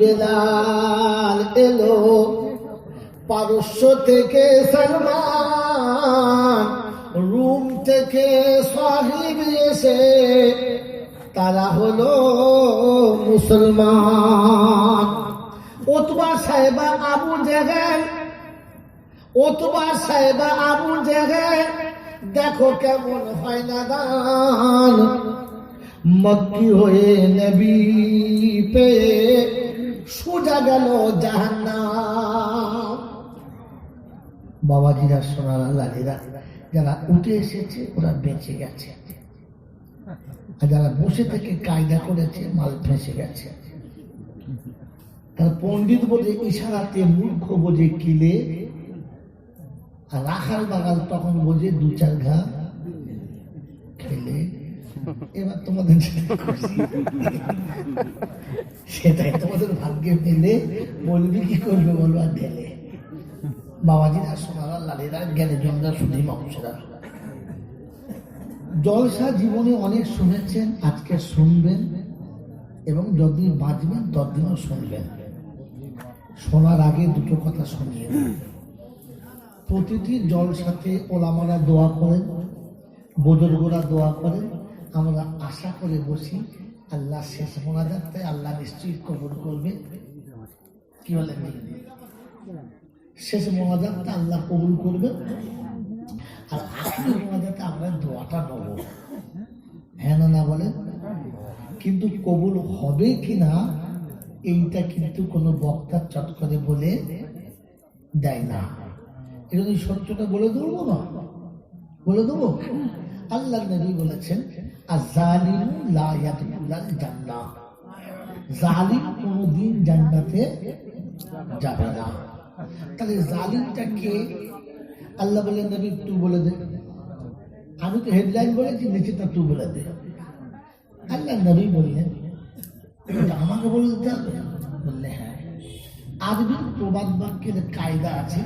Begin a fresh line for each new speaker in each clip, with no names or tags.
বেলাল এলো। পারস্য থেকে সলমান, রুম থেকে সাহিব এসে, তারা হলো মুসলমান। ওতবা সাহেবা আবু জাহেল, ওতবা সাহেবা আবু জাহেল, দেখো কেমন হয় না দান। মক্কি হয়ে নবী পেয়ে সোজা গেল জাহান্নাম। বাবাজিরা, সোনারা, লালিরা, যারা উঠে এসেছে, ওরা বেঁচে গেছে। আর যারা বসে থেকে কায়দা করেছে, মাল ফেঁসে গেছে। তার পণ্ডিত বোঝে ইশারাতে মূর্খ বোঝে কিলে, আর রাখাল বাগাল তখন বোঝে দু চার ঘা এবার তোমাদের সেটাই, তোমাদের ভাগ্যে পেলে বলবি কি করবে বলব আর ঢেলে। বাবাজিরা সোনারা লালেরা জ্ঞানে জমরা শুধু মানুষরা জলসা জীবনে অনেক শুনেছেন, আজকে শুনবেন, এবং যতদিন বাঁচবেন ততদিনও শুনবেন। শোনার আগে দুটো কথা শুনিয়ে। প্রতিটি জলসাতে ওলামারা দোয়া করেন বুজুর্গরা দোয়া করেন আমরা আশা করে বসি, আল্লাহ শেষ মোনাজাতে আল্লাহ নিশ্চয়ই কবুল করবে। কি বলেন শেষ মোনাজাতটা আল্লাহ কবুল করবে। আর আখরি মোনাজাতে আমরা দোয়াটা নেব। হ্যাঁ না না বলেন? কিন্তু কবুল হবে কি না, এইটা কিন্তু কোনো বক্তা চট করে বলে দেয় না। এটা সত্যটা বলে দেবো না? বলে দেবো? আল্লাহ নবী বলেছেন আর জালিম আল্লাহ নবী বলে দে। আমি তো হেডলাইন বলেছি নিচেটা তুই বলে দে। আল্লাহ নবী বললেন আমাকে বলে দিতে হবে? বললে হ্যাঁ। আরবির প্রবাদ বাক্যের কায়দা আছে,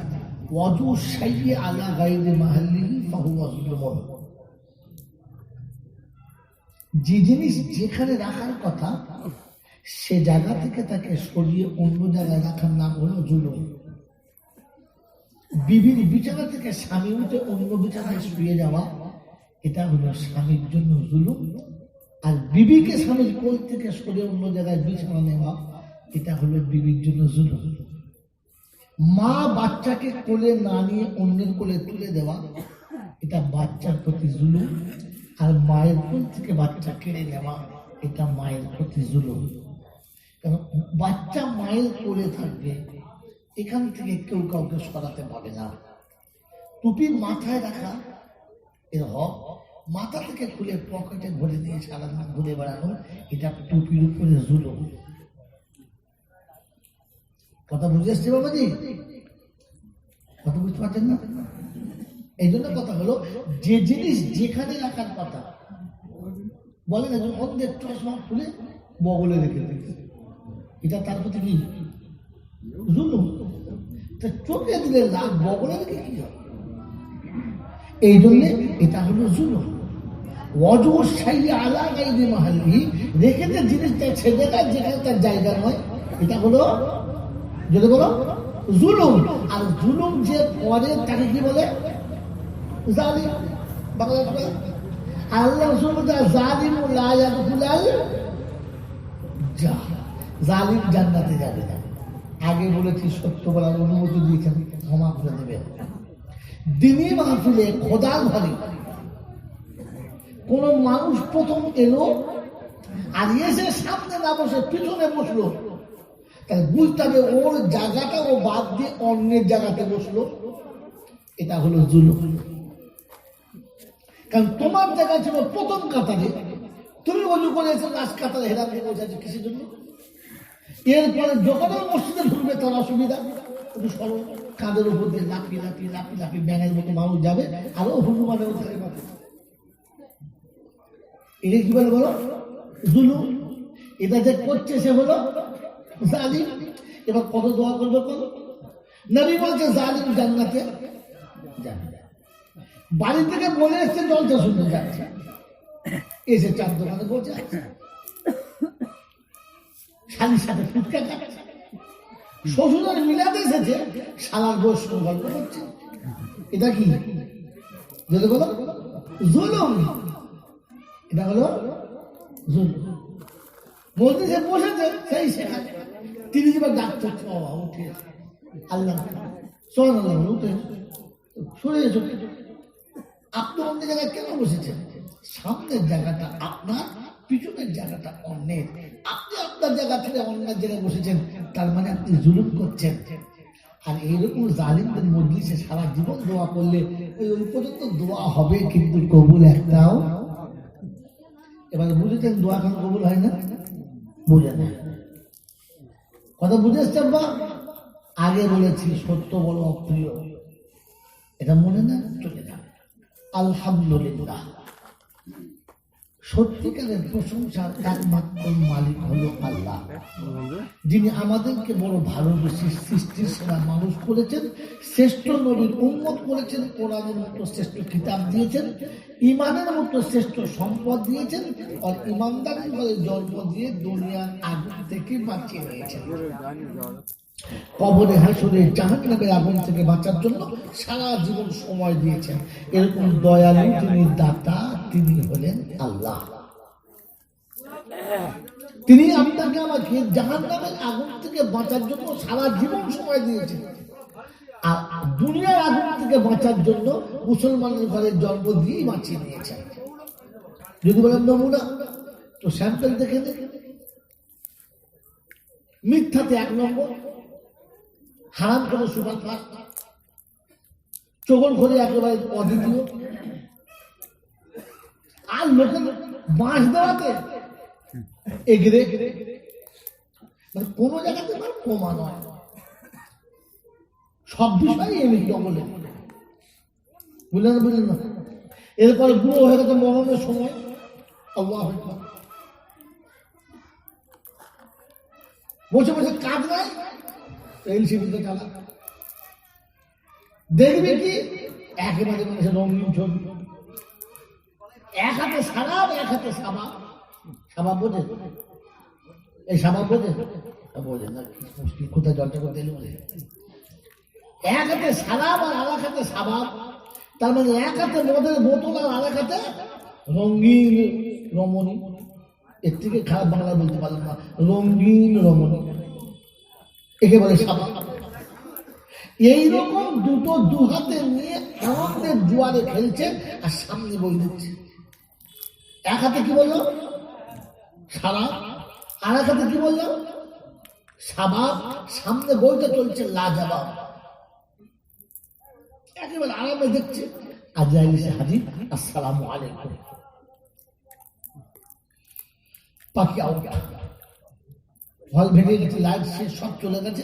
ওয়াজু সাইয়ে আলা গাইরে মাহাল্লি ফাহুয়া যুলমুন যে জিনিস যেখানে রাখার কথা, সে জায়গা থেকে তাকে সরিয়ে অন্য জায়গায় রাখার নাম হলো জুলুম। বিবির বিছানা থেকে স্বামী উঠে অন্য বিছানায় শুয়ে যাওয়া, এটা হলো স্বামীর জন্য জুলুম। আর বিবিকে স্বামীর কোল থেকে সরে অন্য জায়গায় বিছানা নেওয়া, এটা হলো বিবির জন্য জুলুম। মা বাচ্চাকে কোলে না নিয়ে অন্যের কোলে তুলে দেওয়া, এটা বাচ্চার প্রতি জুলুম। আর মায়ের কোল থেকে বাচ্চা কেড়ে নেওয়া, এটা মায়ের প্রতি জুলুম। কারণ বাচ্চা মায়ের কোলে থাকবে, এখান থেকে কেউ কাউকে সরাতে পারে না। টুপির মাথায় রাখা, এর হক, মাথা থেকে খুলে পকেটে ভরে দিয়ে সারা দিন ঘুরে বেড়ানো, এটা টুপির উপরে জুলুম। কথা বুঝে এসছে বাবাজি? কথা বুঝতে পারছেন না? এই জন্য কথা হলো, যে জিনিস যেখানে রাখার কথা বলেন একজন অন্ধের চশমা খুলে বগলে রেখে এটা তার প্রতি কি জুলুম চোখে দিলে লাভ বগলে রেখে কি হবে? এই জন্যে এটা হলো জুলুম অজর সাইয়ে আলা গাইদে মাহালি রেখে যে জিনিসটা ছেড়ে দেয় যেখানে তার জায়গা নয়, এটা হলো, যদি বলো, জুলুম। আর জুলুম যে পরে তাকে কি বলে? জালিম আল্লাহ জালিম জালিম জান্নাতে যাবে না। আগে বলেছি সত্য বলার অনুমতি দিয়েছেন, ক্ষমা করে দেবেন। দিনী মাহফিলে খোদার ঘরে কোন মানুষ প্রথম এলো আর এসে সামনে না বসে, পিছনে বসল। তাহলে বুঝতে ওর জায়গাটা ও বাদ দিয়ে অন্যের জায়গাতে বসল। এটা হলো জুলুম। কারণ তোমার জায়গা ছিল প্রথম কাতারে। তুমি অজু করে এসে লাস্ট কাতারে দিয়ে বসেছো কিসের জন্য? এরপরে যখন মসজিদে ঢুকবে তার অসুবিধা। একটু সরল কাঁধের উপর দিয়ে লাফি লাফি লাফি লাফি ব্যাঙের মতো মানুষ যাবে, আরও হনুমানের থাকে পাবে। এটা কি বলে বলো? জুলুম। এটা যে করছে সে হলো জালিম। এবার কত দোয়া করবে কত নবী বলছে, জালিম জান্নাতে। বাড়ি থেকে বলে এসছে জলটা শুনতে যাচ্ছে। এসে চার দোকানে বসে শালির সাথে ফুটকা শ্বশুরের এসেছে শালার বউ গল্প করছে। এটা কি? যদি বলো জুলুম। এটা হলো জুলুম। মসজিদে বসেছে সেই সেখানে। তিনি যেবার ডাক্তার উঠে আল্লাহ বলে, উঠে। সরে আপনি অন্য জায়গায় কেন বসেছেন? সামনের জায়গাটা আপনার, পিছনের জায়গাটা অন্যের। আপনি আপনার জায়গা থেকে অন্যের জায়গায় বসেছেন, তার মানে আপনি জুলুম করছেন। আর এইরকম জালিমদের মজলিসে সারা জীবন দোয়া করলে ওই পর্যন্ত দোয়া হবে কিন্তু কবুল একটাও? এবার বুঝেছেন দোয়া কেন কবুল হয় না? বুঝে না। কথা বুঝে এসছেন বা আগে বলেছি, সত্য বড় অপ্রিয়। এটা মনে না? চলে আলহামদুলিল্লাহ। সত্যিকারের প্রশংসার একমাত্র মালিক হলো আল্লাহ। যিনি আমাদেরকে বড় ভালোবেসে সৃষ্টির সেরা মানুষ করেছেন, শ্রেষ্ঠ নবীর উন্মত করেছেন, কোরআনের মতো শ্রেষ্ঠ কিতাব দিয়েছেন ইমানের মতো শ্রেষ্ঠ সম্পদ দিয়েছেন, আর ইমানদারের জন্ম দিয়ে দুনিয়ার আগুন থেকে বাঁচিয়ে নিয়েছেন। কবরে হাসরে জাহান নামের আগুন থেকে বাঁচার জন্য সারা জীবন সময় দিয়েছেন। এরকম দয়ালু তিনি দাতা, তিনি হলেন আল্লাহ। তিনি আপনাকে আমাকে জাহান নামের আগুন থেকে বাঁচার জন্য সারা জীবন সময় দিয়েছেন। আর দুনিয়ার আগুন থেকে বাঁচার জন্য মুসলমানের ঘরে জন্ম দিয়েই বাঁচিয়ে নিয়েছেন যদি বলেন, নমুনা, তো স্যাম্পেল দেখে দেখে মিথ্যাতে এক নম্বর। হারাম করে সুপার ফাস্ট চগল করে একেবারে অদ্বিতীয়। আর লোকের বাঁশ দেওয়াতে এগরে মানে কোনো জায়গাতে তার কমা নয়। সব বিষয়ে এমনি ডবলে বুঝলেন না বুঝলেন না? এরপরে বুড়ো হয়ে গেছে মরণের সময়। আল্লাহ। বসে বসে কাজ নাই। চালা দেখবে কি? একেবারে মানুষের রঙিন ছবি। এক হাতে সাবাব এক হাতে সাবা। সাবাব বোঝে? এই সাবাব বোঝে? বোঝে না কোথায় জলটা করতে বলে? এক হাতে সাবাব আর এক হাতে সাবাব তার মানে এক হাতে মদের বোতল আর এক হাতে রঙিন রমণী। এর থেকে খারাপ বাংলা বলতে পারলাম না, রঙিন রমণী। একে বলে এইরকম দুটো দু হাতে নিয়ে আনন্দের জুয়ারে খেলছে আর সামনে বই দিচ্ছে। এক হাতে কি বলল? সারা। আর এক হাতে কি বলল? সাবাব সামনে বইটা চলছে লাজাবাব। একেবারে আরামে দেখছে। আজরাইল এসে হাজির, আসসালামু আলাইকুম। পাখি আউট। হল ভেঙে গেছে লাইট শেষ সব চলে গেছে।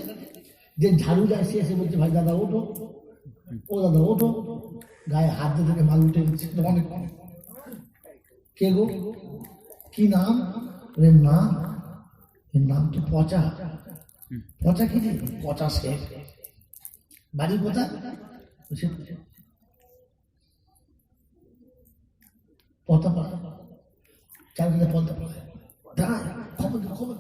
যে ঝাড়ু যায় সে এসে বলছে ভাই দাদা ওঠো। ও দাদা ওঠো। গায়ে হাত দিয়ে থেকে মাল উঠে গেছে। অনেক কে গো? কি নাম? ওর নাম এর নাম তো পচা। পচা কি রে? পচা শেখ। বাড়ি বলছে, পতা পাড়া চারদিকে পলতা পাড়া দাঁড়ায় খবর খবর।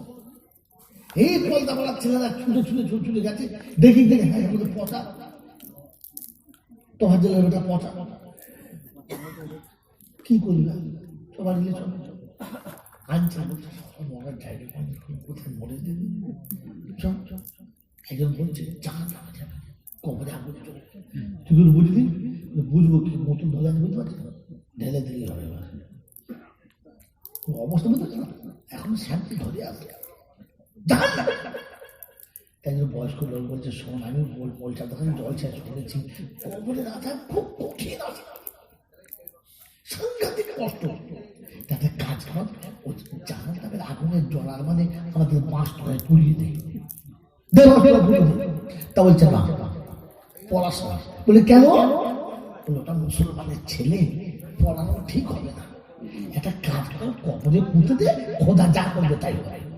এই পলতা পাড়ার ছেলেরা ছুটে ছুটে ছুটে ছুটে গেছে দেখি দেখি হ্যাঁ আমাদের পচা। তো হাজার ওটা পচা। কি করবি সবার মিলে চল আনছে মরার জায়গা কোথায় মরে দেবে চল একজন বলছে জাহান নামা যাবে কবরে আগুন তুই তো বুঝলি? বুঝব কি মতন ধরে বুঝতে পারছি না ঢেলে দিলেই হবে অবস্থা বুঝতে না এখন শান্তি ধরে আসে একজন বয়স্ক লোক বলছে, শোন, আমি বল বলটা তখন জল শেষ করেছি। কবরে রাখা খুব কঠিন আছে। সাংঘাতিক কষ্ট। তাতে কাজ কর, ও জাহান আগুনের জ্বলার মানে আমাদের টাকায় পুড়িয়ে দেয়। তা বলছে, না, পড়াশোনা। বলে, কেন? ওটা মুসলমানের ছেলে, পড়ানো ঠিক হবে না। একটা কাজ কর, কবরে পুঁতে দে, খোদা যা করবে তাই তাহলে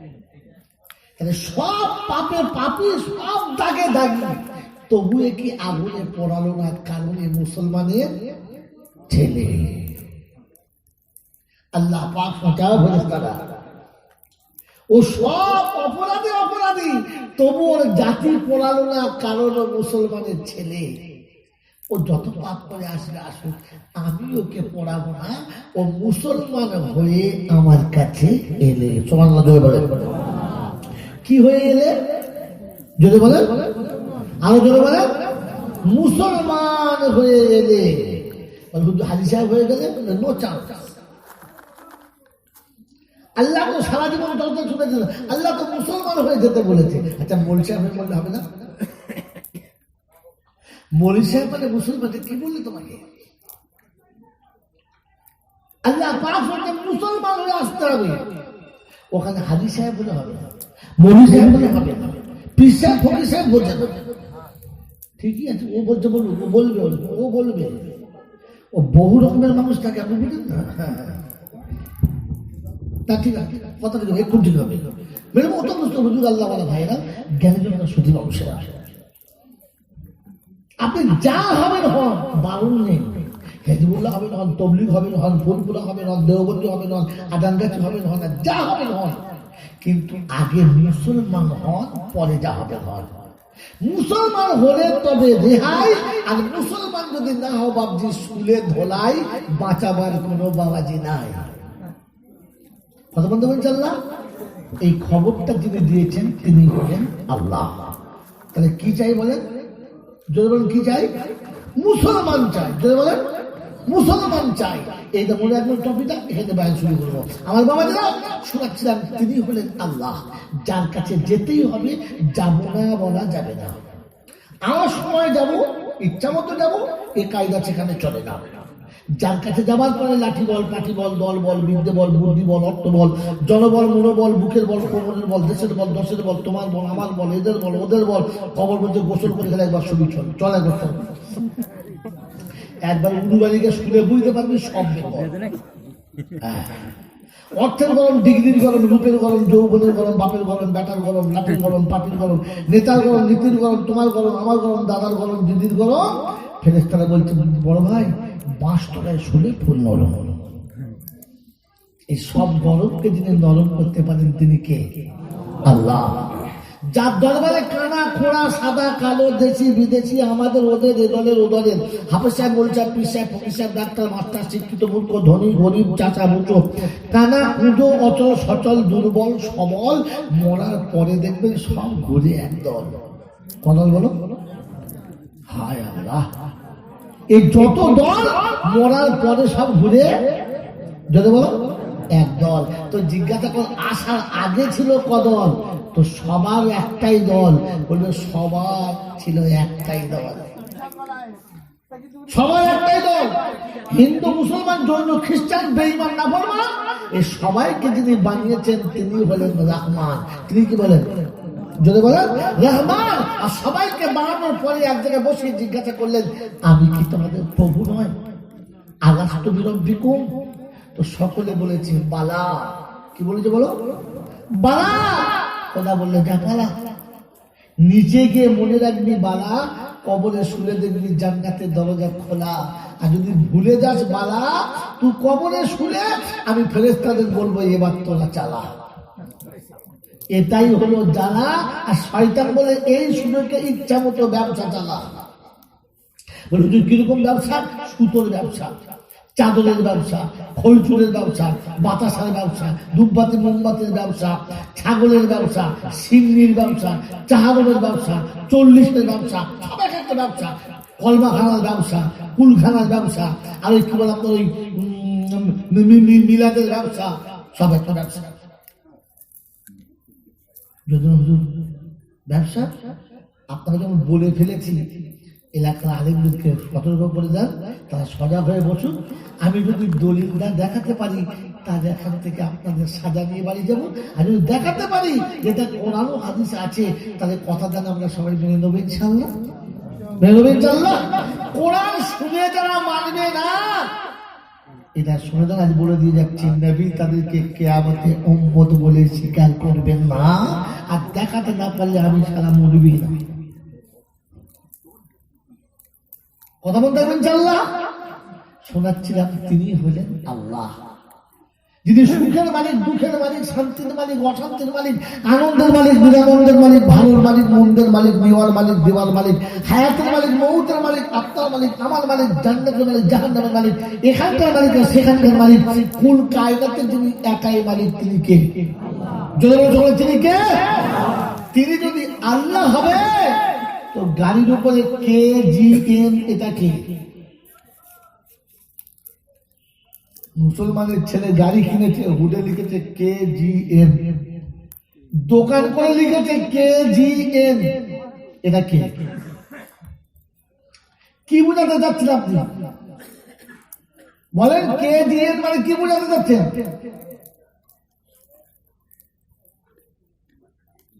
সব পাপে পাপি, সব দাগে দাগি। তবু কি আগুনে পড়ালো না কারণে মুসলমানের ছেলে? আল্লাহ পাক ফেরেস্তারা ও সব অপরাধী অপরাধী তবু ওর জাতি পড়ালো না কারণ মুসলমানের ছেলে। ও যত পাপ করে আসবে, আসুক, আমি ওকে পড়াবো না। ও মুসলমান হয়ে আমার কাছে এলে। সমান কি হয়ে গেলে যদি বলে আরও যদি বলে মুসলমান হয়ে গেলে হাজি সাহেব হয়ে গেলে আল্লাহ তো সারা জীবন যত শুনেছেন আল্লাহ তো মুসলমান হয়ে যেতে বলেছে। আচ্ছা মৌলী সাহেব হয়ে বললে হবে না? মৌলী সাহেব মানে মুসলমান কি বললে তোমাকে? আল্লাহ হতে মুসলমান হয়ে আসতে হবে। ওখানে হাজি সাহেব বলে হবে না। ঠিকই আছে, ও বলছে ও বলবে ও বলবে। ও বহু রকমের মানুষ আপনি না? তা ঠিক আছে ঠিক একটু ঠিক হবে। অত হুজুর আল্লাহ বলা, ভাইরা আসে আপনি যা হবেন হন বারণ নেই। হেজবুল্লাহ হবেন হন, তবলিগ হবেন হন ফুলপুরা হবেন হন, দেওবন্দি হবেন হন আদানগাছি হবেন হন যা হবেন হন কিন্তু আগে মুসলমান হন, পরে যা হবে হন মুসলমান হলে তবে রেহাই, আর মুসলমান যদি না হও বাবজি স্কুলে ধোলাই, বাঁচাবার কোনো বাবাজি নাই। কথা বলতে বলছে আল্লাহ? এই খবরটা যিনি দিয়েছেন, তিনি হলেন আল্লাহ। তাহলে কি চাই বলেন? যদি বলেন, কি চাই? মুসলমান চাই। যদি বলেন। মুসলমান চাই। এইটা মনে রাখবেন টপিকটা এখানে বাইরে শুরু করব। আমার বাবা যারা শোনাচ্ছিলাম, তিনি হলেন আল্লাহ। যার কাছে যেতেই হবে, যাব না, বলা যাবে না। আমার সময় যাব, ইচ্ছা মতো যাব এই কায়দা সেখানে চলে না। যার কাছে যাবার পরে লাঠি বল, পাঠি বল, দল বল, বিদ্যে বল, বুদ্ধি বল, অর্থ বল, জনবল, মনোবল, বুকের বল কোমরের বল, দেশের বল, দশের বল, তোমার বল, আমার বল, এদের বল, ওদের বল, খবর বলতে গোসল করে গেলে একবার ছবি চল চল একবার। একবার উড়ুবাড়িকে স্কুলে বুঝতে পারবি সব। হ্যাঁ। অর্থের গরম ডিগ্রির গরম রূপের গরম যৌবনের গরম বাপের গরম বেটার গরম লাঠির গরম পাটির গরম নেতার গরম নীতির গরম তোমার গরম আমার গরম দাদার গরম দিদির গরম ফেরেস্তারা বলছে, বড় ভাই বাঁশ তলায় শুলে ফুল নরম এই সব গরমকে যিনি নরম করতে পারেন, তিনি কে আল্লাহ যার দরবারে কানা খোড়া, সাদা, কালো, দেশি, বিদেশি, আমাদের ওদের, এ দলের ও দলের হাফেজ সাহেব বলছে পীর সাহেব, ফকির সাহেব, ডাক্তার, মাস্টার, শিক্ষিত মূর্খ ধনী, গরিব, চাচা মুচো কানা কুঁজো অচল, সচল, দুর্বল, সবল, মরার পরে দেখবেন সব ঘুরে একদল। কদল বলো। হায় আল্লাহ। এই যত দল মরার পরে সব ঘুরে, যদি বলো এক দল তো জিজ্ঞাসা কর, আসার আগে ছিল কদল। তো সবার একটাই দল। বলবে, সবার ছিল একটাই দল। সবাই একটাই দল। হিন্দু, মুসলমান, জৈন, খ্রিস্টান বেইমান না বলবা এই সবাইকে যিনি বানিয়েছেন তিনি হলেন রহমান। তিনি কি বলেন? যদি বলেন, রহমান, আর সবাইকে বানানোর পরে এক জায়গায় বসে জিজ্ঞাসা করলেন, আমি কি তোমাদের প্রভু নয় আগাস্ত বিরব্বিকুম তো সকলে বলেছে, বালা। কি বলেছে বলো? বালা। কথা বললে বালা নিচে গিয়ে মনে রাখবি বালা, কবরে শুলে দেখবি জান্নাতের দরজা খোলা। আর যদি ভুলে যাস বালা তুই কবরে শুলে আমি ফেরেস্তাদের বলব, এবার তোরা চালা। এটাই হলো জ্বালা, আর শয়তান বলে, এই সুযোগে ইচ্ছা মতো ব্যবসা চালা। বলে তুই কীরকম ব্যবসা? সুতোর ব্যবসা। চাদরের ব্যবসা খৈচুরের ব্যবসা, বাতাসার ব্যবসা ধূপবাতি মোমবাতির ব্যবসা, ছাগলের ব্যবসা, সিন্নির ব্যবসা চাহারের ব্যবসা, চল্লিশের ব্যবসা সব এক একটা ব্যবসা, কলমাখানার ব্যবসা, কুলখানার ব্যবসা, আর ওই কি বলে আপনার ওই মিলাদের ব্যবসা, সব একটা ব্যবসা। ব্যবসা? আপনারা যেমন বলে ফেলেছি এলাকার আলেমদেরকে সতর্ক করে দেন, তারা সজাগ হয়ে বসুন। আমি যদি দলিলটা দেখাতে পারি, তাহলে এখান থেকে আপনাদের সাজা নিয়ে বাড়ি যাব। আর যদি দেখাতে পারি যেটা কোরআন ও হাদিস আছে, তাহলে কথা দেন আমরা সবাই মেনে নেব ইনশাল্লাহ মেনে মানবে না, এটা আজ বলে দিয়ে যাচ্ছি বলে স্বীকার করবেন না। আর দেখাতে না পারলে আমি সারা মরবি না। কথা বলতে পারবেন আল্লাহ শোনাচ্ছিলাম তিনি হলেন আল্লাহ। যিনি সুখের মালিক, দুঃখের মালিক, শান্তির মালিক, অশান্তির মালিক, আনন্দের মালিক, নিরানন্দের মালিক, ভালোর মালিক, মন্দের মালিক, নেওয়ার মালিক, দেওয়ার মালিক, হায়াতের মালিক, মৌতের মালিক, আত্মার মালিক আমার মালিক, জান্নাতের মালিক, জাহান্নামের মালিক, এখানকার মালিক সেখানকার মালিক, কুল কায়দাতের যিনি একাই মালিক, তিনি কে? যদি বলে তিনি কে? তিনি যদি আল্লাহ হবে তো গাড়ির উপরে কে জি এম এটা কে মুসলমানের ছেলে গাড়ি কিনেছে, হুডে লিখেছে কে জি এম দোকান করে লিখেছে কে জি এম এটা কে কি বোঝাতে যাচ্ছেন আপনি? বলেন কে জি এম মানে কি বোঝাতে যাচ্ছেন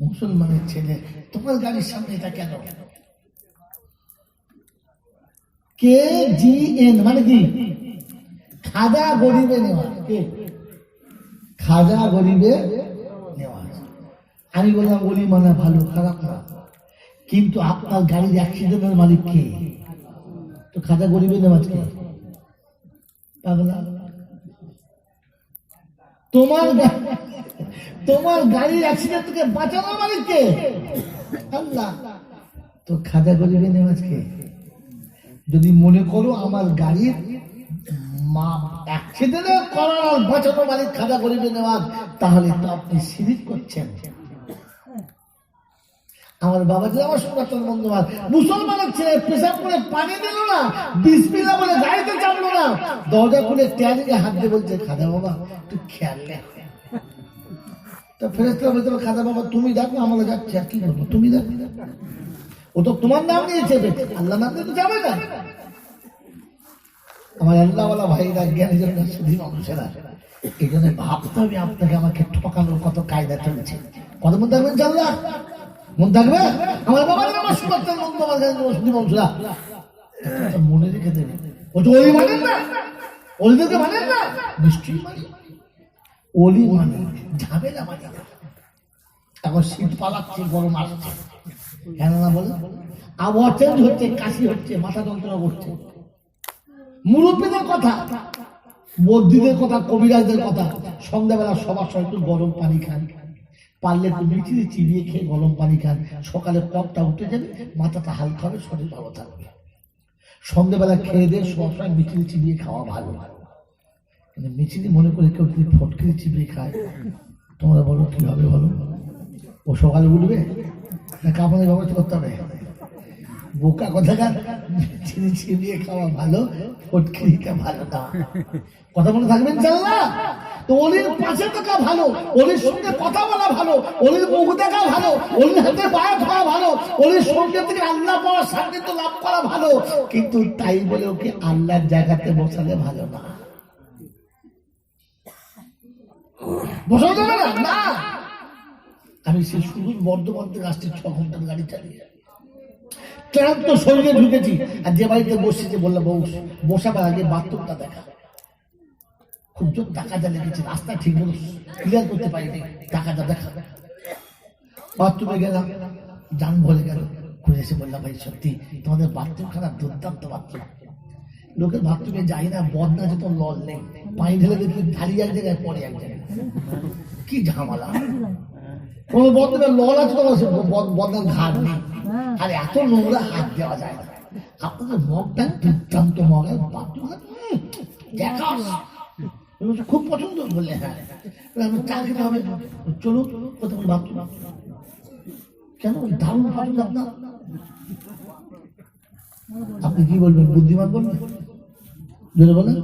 মুসলমানের ছেলে, তোমার গাড়ির সামনে এটা কেন? কে জি এন মানে কি? খাজা গরিবে নেওয়া। কে? খাজা গরিবে নেওয়া। আমি বললাম গরিব মানে ভালো, খারাপ না। কিন্তু আপনার গাড়ির অ্যাক্সিডেন্টের মালিক কে? তো খাজা গরিবে নেওয়া কে? পাগলা তোমার তোমার গাড়ির অ্যাক্সিডেন্ট থেকে বাঁচানোর মালিক কে আল্লাহ। তো খাজা গরিবে যদি মনে করো আমার গাড়ির বাঁচানো বাবা আমার করে পানি দিল না না। দরজা খুলে ট্যারিকে হাত দিয়ে বলছে খাদা বাবা তুই খেয়াল রাখ। তো ফেরেস্তারা বলতে বাবা, তুমি দেখো আর কি করব? তুমি দেখো। ও তো তোমার নাম নিয়েছে আল্লাহ নাম তো যাবে না। আমার আল্লাহওয়ালা ভাইরা এই জন্য ভাবতে হবে আপনাকে আমাকে ঠকানোর কত কায়দা চলছে। কত মন থাকবেন চাল্লা মন থাকবে আমার বাবা আমার মন কাছে মনে রেখে দেবে। ও তো ওলি মানেন না। ওলিদেরকে মানেন না। নিশ্চয়ই মানে। ওলি মানে ঝামেলা মানে এখন শীত পালাচ্ছে গরম আসছে কেন না বলে? আবহাওয়া চেঞ্জ হচ্ছে, কাশি হচ্ছে, মাথা যন্ত্রণা করছে। মুরব্বীদের কথা বদ্যিদের কথা, কবিরাজদের কথা, সন্ধ্যাবেলা সবার সময় একটু গরম পানি খান। পারলে একটু মিচিয়ে চিবিয়ে খেয়ে গরম পানি খান। সকালে কপটা উঠে যাবে, মাথাটা হালকা হবে, শরীর ভালো থাকবে। সন্ধ্যাবেলা খেয়ে দিয়ে সবসময় মিচিয়ে চিবিয়ে খাওয়া ভালো। কিন্তু মিচিলি মনে করে কেউ যদি ফটকে চিবিয়ে খায়, তোমরা বলো কি হবে বলো? ও সকালে উঠবে? না কাপড়ের ব্যবস্থা করতে হবে? বোকা কথাকার? চিনি চিবিয়ে খাওয়া ভালো ফটকিরিটা ভালো না। কথা মনে থাকবেন চাল্লা তো অলির পাশে থাকা ভালো অলির সঙ্গে কথা বলা ভালো অলির মুখ দেখা ভালো অলির হাতে পায়ে খাওয়া ভালো অলির সঙ্গে থেকে আল্লাহ পাওয়ার সান্নিধ্য লাভ করা ভালো। কিন্তু তাই বলে ওকে আল্লাহর জায়গাতে বসালে ভালো না। না না। আমি বর্ধমান থেকে আসছি ছ ঘণ্টার গাড়ি চালিয়ে। ক্লান্ত শরীরে ঢুকেছি। আর যে বাড়িতে বললাম, বউ, বসাবার আগে বাথরুমটা দেখা। খুব জোর টাকাটা লেগেছে রাস্তা ঠিক মতো ক্লিয়ার করতে পারিনি টাকাটা দেখা। বাথরুমে গেলাম যান ভরে গেল ঘুরে এসে বললাম, ভাই, সত্যি তোমাদের বাথরুম খারাপ দুর্দান্ত বাথরুম। লোকের বাথরুমে যাই না বদনা যেত লল নেই। পানি ঢেলে দেখি ঢালি এক জায়গায় পরে এক জায়গায়। কি ঝামেলা? কোন বদনা লল আছে তোমার সে বদনার ঘাট নেই। আর এত নোংরা হাত দেওয়া যায়। না আপনাদের মগটা দুর্দান্ত মগ আর বাথরুম দেখা খুব পছন্দ বললে হ্যাঁ। বলে, আমার চা খেতে হবে। চলো কোথাও বাথরুম কেন? দারুণ পছন্দ আপনার। আপনি কি বলবেন? বুদ্ধিমান বলবেন? জোরে বলেন।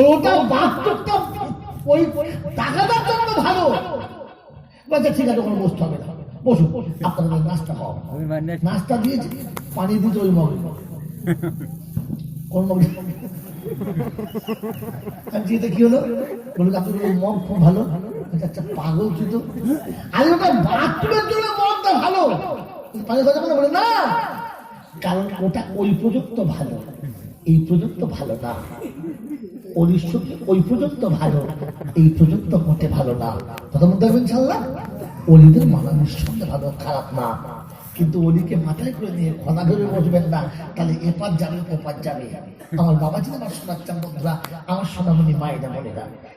ওটা বাথরুমটা ওই টাকাটার জন্য ভালো। বলছে ঠিক আছে কোনো বসতে হবে না। বসুন আপনাদের নাস্তা খাওয়া নাস্তা দিয়েছে পানি দিতে ওই মগে কোন মগে কি হলো। বলল ওই মগ খুব ভালো। আচ্ছা, আচ্ছা পাগল তুই তো? আরে ওটা বাথরুমের জন্য মগটা ভালো। পানি কথা বলে না কারণ ওটা ওই প্রযুক্ত ভালো। এই প্রযুক্ত ভালো না। অনিশ্চিত ওই প্রযুক্ত ভালো। এই মোটে ভালো না। কথা অলিদের মানা নিঃসন্দেহে ভালো, খারাপ না। কিন্তু ওদিকে মাথায় করে নিয়ে খনা ধরে বসবেন না। তাহলে এপার যাবে ওপার যাবে। আমার বাবা ছিল আমার শোনাচ্ছেন বন্ধুরা, আমার সোনামণি মায়েরা বলেরা